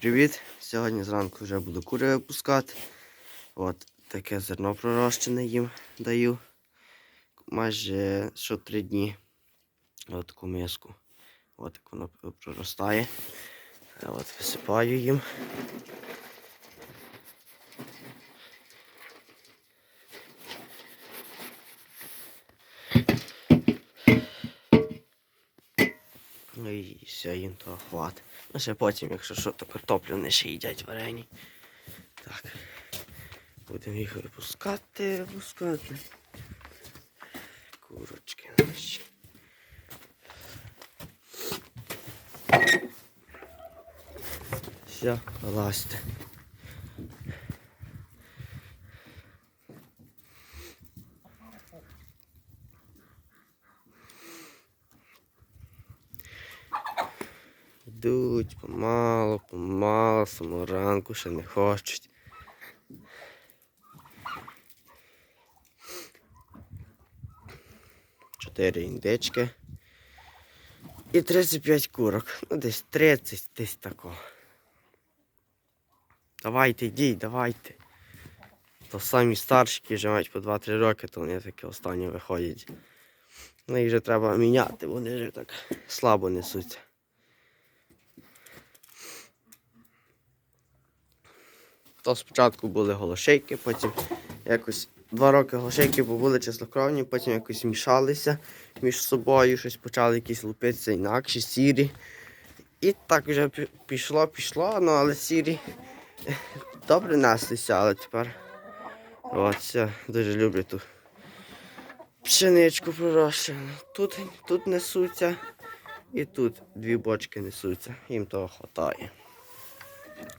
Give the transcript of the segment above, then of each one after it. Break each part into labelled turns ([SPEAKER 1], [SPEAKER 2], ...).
[SPEAKER 1] привіт! Сьогодні зранку вже буду кури випускати. От таке зерно пророщене їм даю. Майже що три дні. От таку миску. От як воно проростає. От висипаю їм. Ну все, їм то хватить. Ну ще потім, якщо що, то картоплю не ще їдять варені. Так. Будемо їх випускати, випускати. Курочки наші. Все, вилазьте. Йдуть помалу, помалу, самого ранку ще не хочуть. Чотири індички. І 35 курок. Ну десь 30, десь тако. Давайте, йдіть, давайте. То самі старші, які вже мають по 2-3 роки, то вони такі останні виходять. Ну їх вже треба міняти, вони вже так слабо несуться. То спочатку були голошейки, потім якось два роки голошейки були числокровні, потім якось мішалися між собою, щось почали якісь лупитися інакші, сірі. І так вже пішло, пішло, ну але сірі добре неслися, але тепер от, все, дуже люблю ту пшеничку пророщену. Тут, тут несуться і тут дві бочки несуться. Їм того вистачає.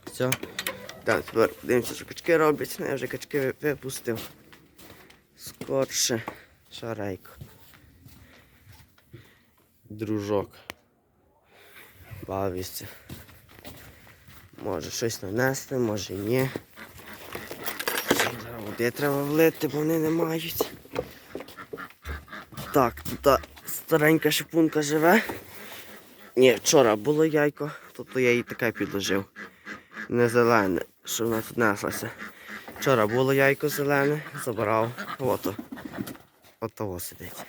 [SPEAKER 1] Все. Так, тепер дивимося, що качки роблять. Ну, Я вже качки випустив. Скорше. Шарейко. Дружок. Бавиться. Може щось нанести, може ні. Води треба влити, бо вони не мають. Так, тут старенька шипунка живе. Ні, вчора було яйко, тобто я їй таке підложив не зелене, що вона тут неслася. Вчора було яйко зелене, забрав. Ото. От того сидить.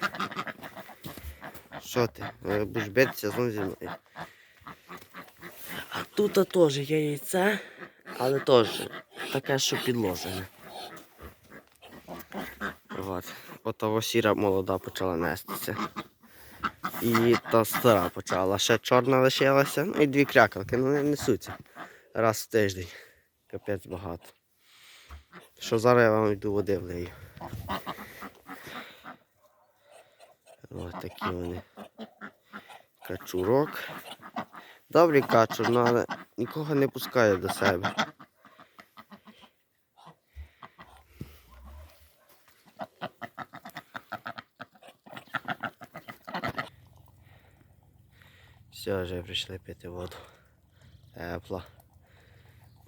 [SPEAKER 1] Що ти? Е, Будеш битися знову зі мною. А тут теж є яйце, але теж таке, що підложене. От. От того сіра молода почала нестися. І та стара почала. Ще чорна лишилася, ну і дві крякалки, ну не несуться раз в тиждень. Капець багато. Що зараз я вам йду води влию. Ось такі вони. Качурок. Добрий качур, ну, але нікого не пускає до себе. Все, вже прийшли пити воду. Тепла.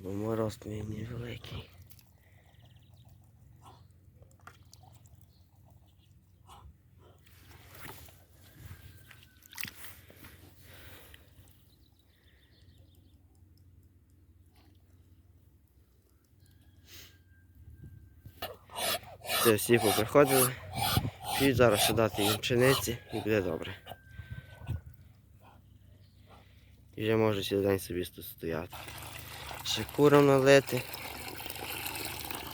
[SPEAKER 1] Бо мороз мій невеликий. Це всі поприходили. П'ють зараз ще дати їм пшениці і буде добре. І вже можуть цілий день собі тут стояти. Ще курам налити.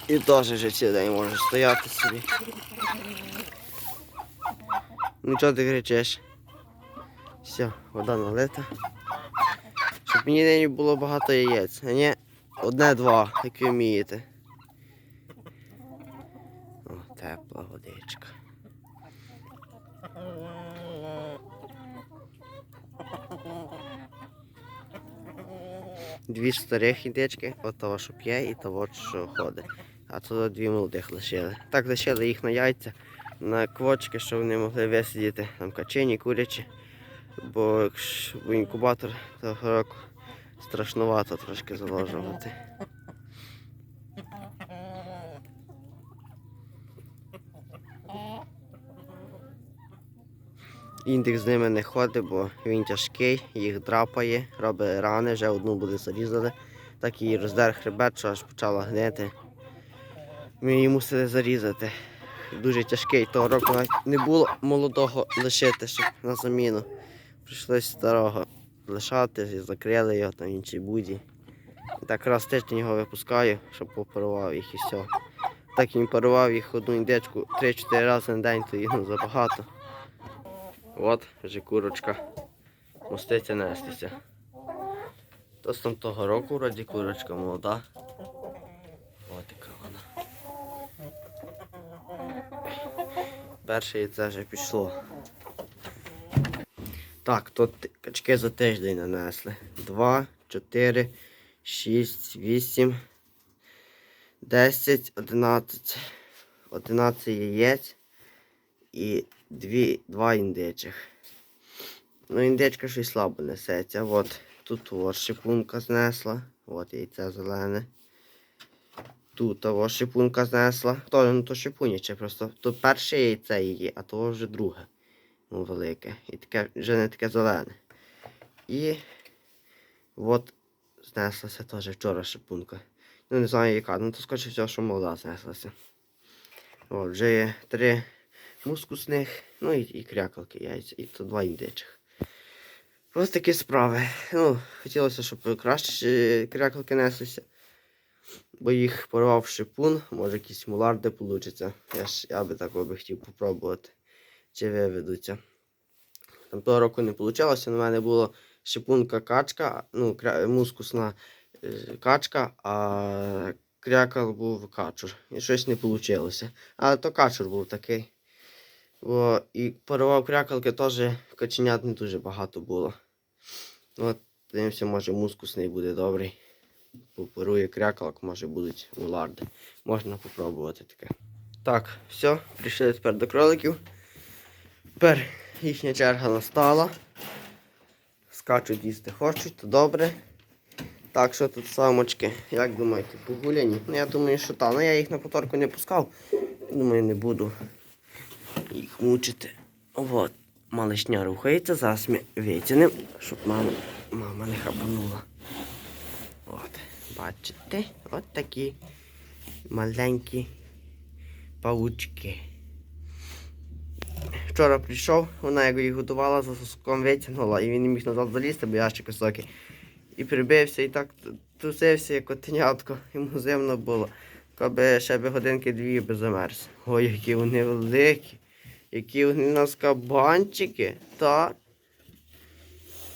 [SPEAKER 1] І теж вже цілий день може стояти собі. Ну чого ти кричиш? Все, вода налита. Щоб мені нині було багато яєць, а не одне-два, як ви вмієте. О, тепла водичка. Дві старих індички, от того, що п'є, і того, що ходить. А тут дві молодих лишили. Так лишили їх на яйця, на квочки, щоб вони могли висидіти там качині, курячі. Бо якщо інкубатор того року страшнувато трошки заложувати. Індик з ними не ходить, бо він тяжкий, їх драпає, робить рани, вже одну буде зарізали. Так і роздер хребет, що аж почала гнити. Ми її мусили зарізати. Дуже тяжкий. Того року навіть не було молодого лишити, щоб на заміну. Прийшлось старого лишати, закрили його там в іншій буді. І так раз тиждень його випускаю, щоб попарував їх і все. Так він парував їх одну індичку 3-4 рази на день, то їх ну, забагато. От вже курочка. Моститься нестися. То з там того року вроді курочка молода. От яка вона. Перше яйце вже пішло. Так, тут качки за тиждень нанесли. Два, чотири, шість, вісім, десять, одинадцять. Одинадцять яєць і дві, два індичих. Ну, індичка щось слабо несеться. От тут ось шипунка знесла. От яйце зелене. Тут ось шипунка знесла. То, ну, то шипуняче просто. То перше яйце її, а то вже друге. Ну, велике. І таке вже не таке зелене. І от знеслася теж вчора шипунка. Ну, не знаю яка, ну то скоріше всього, що молода знеслася. От, вже є три мускусних, ну і, і крякалки яйця, і то два індичих. Ось такі справи. Ну, хотілося, щоб краще е, крякалки неслися. Бо їх порвав шипун, може якісь муларди получаться. Я ж я би такого би хотів попробувати. Чи виведуться. Там того року не вийшло, на мене була шипунка качка, ну, кря- мускусна е, качка, а крякал був качур. І щось не вийшло. Але то качур був такий. Бо і порвав крякалки теж каченят не дуже багато було. Ну, От, дивимося, може мускусний буде добрий. Попорує крякалок, може будуть муларди. Можна попробувати таке. Так, все, прийшли тепер до кроликів. Тепер їхня черга настала. Скачуть їсти хочуть, то добре. Так, що тут самочки, як думаєте, погуляні? Ну я думаю, що так. Ну я їх на поторку не пускав. Думаю, не буду їх мучити. От, малишня рухається, зараз ми витягнемо, щоб мама, мама не хапанула. От, бачите, от такі маленькі паучки. Вчора прийшов, вона як їх готувала, за соском витягнула, і він не міг назад залізти, бо ящик високий. І прибився, і так трусився, як котенятко, йому зимно було. Коби ще би годинки дві би замерз. Ой, які вони великі, які у нас кабанчики, так?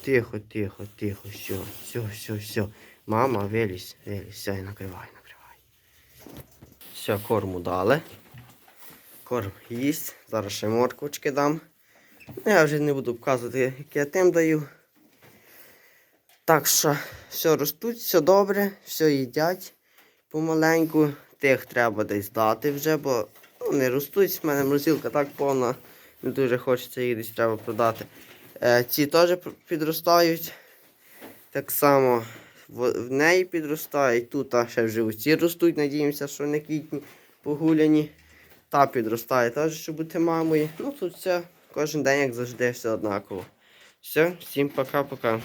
[SPEAKER 1] Тихо, тихо, тихо, все, все, все, все. Мама, вилізь, вилізь, все, і накривай, накривай. Все, корму дали. Корм їсть. Зараз ще морквочки дам. Ну, я вже не буду показувати, які я тим даю. Так що все ростуть, все добре, все їдять помаленьку. Тих треба десь дати вже, бо не ростуть. У мене морозилка так повна, не дуже хочеться їх десь треба продати. Е, ці теж підростають. Так само в, в неї підростають. Тут а, ще вже ці ростуть, надіємося, що не квітні погуляні. Та підростає теж, щоб бути мамою. Ну тут все кожен день, як завжди, все однаково. Все, всім пока-пока.